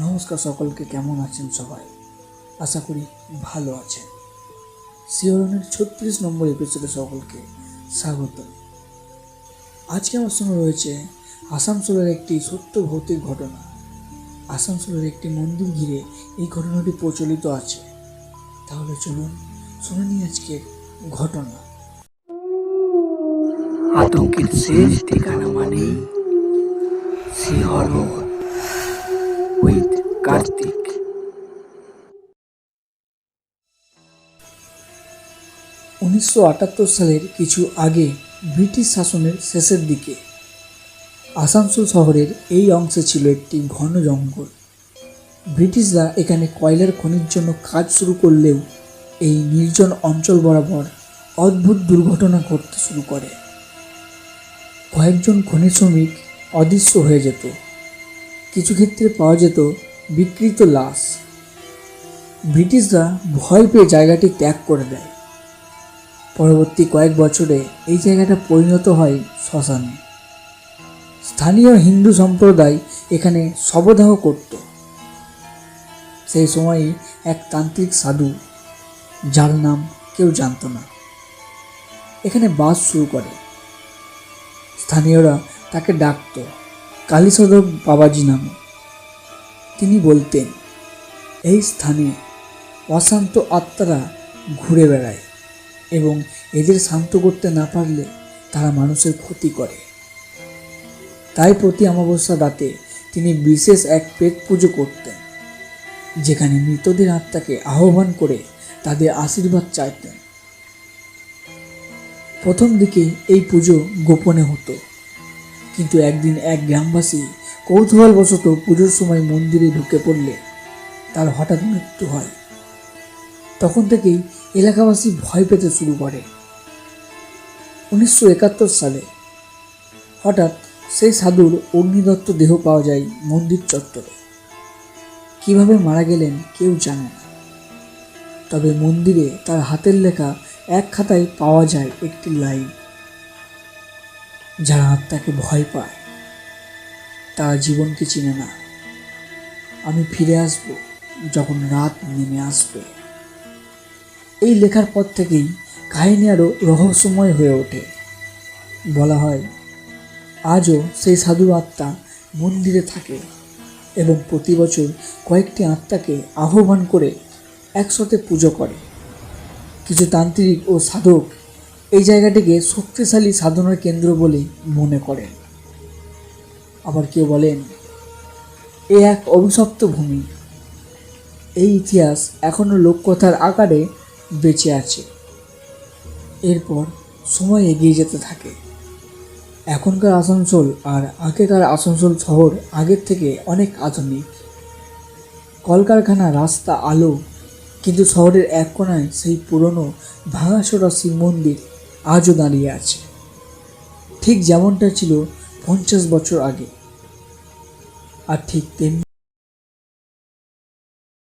নমস্কার সকলকে, কেমন আছেন সবাই? আশা করি ভালো আছেন। শিওরনের ছত্রিশ নম্বর এপিসোডে সকলকে স্বাগত। আজকে আমার সঙ্গে রয়েছে আসানসোলের একটি সত্য ভৌতিক ঘটনা। আসানসোলের একটি মন্দির ঘিরে এই ঘটনাটি প্রচলিত আছে। তাহলে চলুন শুনে নিই আজকের ঘটনা। আতঙ্কের শেষ ঠিকানা মানেই শিহরণ কার্তিক। উনিশশো সালের কিছু আগে ব্রিটিশ শাসনের শেষের দিকে, আসানসোল শহরের এই অংশে ছিল একটি ঘন জঙ্গল। ব্রিটিশরা এখানে কয়লার খনির জন্য কাজ শুরু করলেও এই নির্জন অঞ্চল বরাবর অদ্ভুত দুর্ঘটনা ঘটতে শুরু করে। কয়েকজন খনি শ্রমিক অদৃশ্য হয়ে যেত। কিছু ক্ষেত্রে পাওয়া যেত বিকৃত লাশ। ব্রিটিশরা ভয় পেয়ে জায়গাটি ত্যাগ করে দেয়। পরবর্তী কয়েক বছরে এই জায়গাটা পরিণত হয় শ্মশানে। স্থানীয় হিন্দু সম্প্রদায় এখানে শবদাহ করত। সেই সময়ই এক তান্ত্রিক সাধু, যার নাম কেউ জানতো না, এখানে বাস শুরু করে। স্থানীয়রা তাকে ডাকত, কালীসদক বাবাজি নামে। তিনি বলতেন, এই স্থানে অশান্ত আত্মারা ঘুরে বেড়ায় এবং এদের শান্ত করতে না পারলে তারা মানুষের ক্ষতি করে। তাই প্রতি অমাবস্যা রাতে তিনি বিশেষ এক পেট পুজো করতেন, যেখানে মৃতদের আত্মাকে আহ্বান করে তাদের আশীর্বাদ চাইতেন। প্রথম দিকে এই পুজো গোপনে হতো। কিন্তু একদিন এক গ্রামবাসী কৌতূহলবশত পুজোর সময় মন্দিরে ঢুকে পড়লে, তার হঠাৎ মৃত্যু হয়। তখন থেকেই এলাকাবাসী ভয় পেতে শুরু করে। উনিশশো একাত্তর সালে হঠাৎ সেই সাধুর অগ্নিদত্ত দেহ পাওয়া যায় মন্দির চত্বরে। কীভাবে মারা গেলেন কেউ জানে না। তবে মন্দিরে তার হাতের লেখা এক খাতায় পাওয়া যায় একটি লাইন। যারা আত্মাকে ভয় পায়, তারা জীবনকে চিনে না। আমি ফিরে আসব যখন রাত নেমে আসবে। এই লেখার পর থেকেই কাহিনী আরও রহস্যময় হয়ে ওঠে। বলা হয়, আজও সেই সাধু আত্মা মন্দিরে থাকে এবং প্রতি বছর কয়েকটি আত্মাকে আহ্বান করে একসাথে পুজো করে। কিছু তান্ত্রিক ও সাধক এই জায়গাটিকে শক্তিশালী সাধনার কেন্দ্র বলে মনে করেন। আবার কেউ বলেন, এ এক অভিশপ্ত ভূমি। এই ইতিহাস এখনও লোককথার আকারে বেঁচে আছে। এরপর সময় এগিয়ে যেতে থাকে। এখনকার আসানসোল আর আগেকার আসানসোল শহর আগের থেকে অনেক আধুনিক। কলকারখানা, রাস্তা, আলো, কিন্তু শহরের এক কোনায় সেই পুরনো ভাঙাচোরা শিব মন্দির আজও দাঁড়িয়ে আছে। ঠিক যেমনটা ছিল পঞ্চাশ বছর আগে। আর ঠিক তেমনি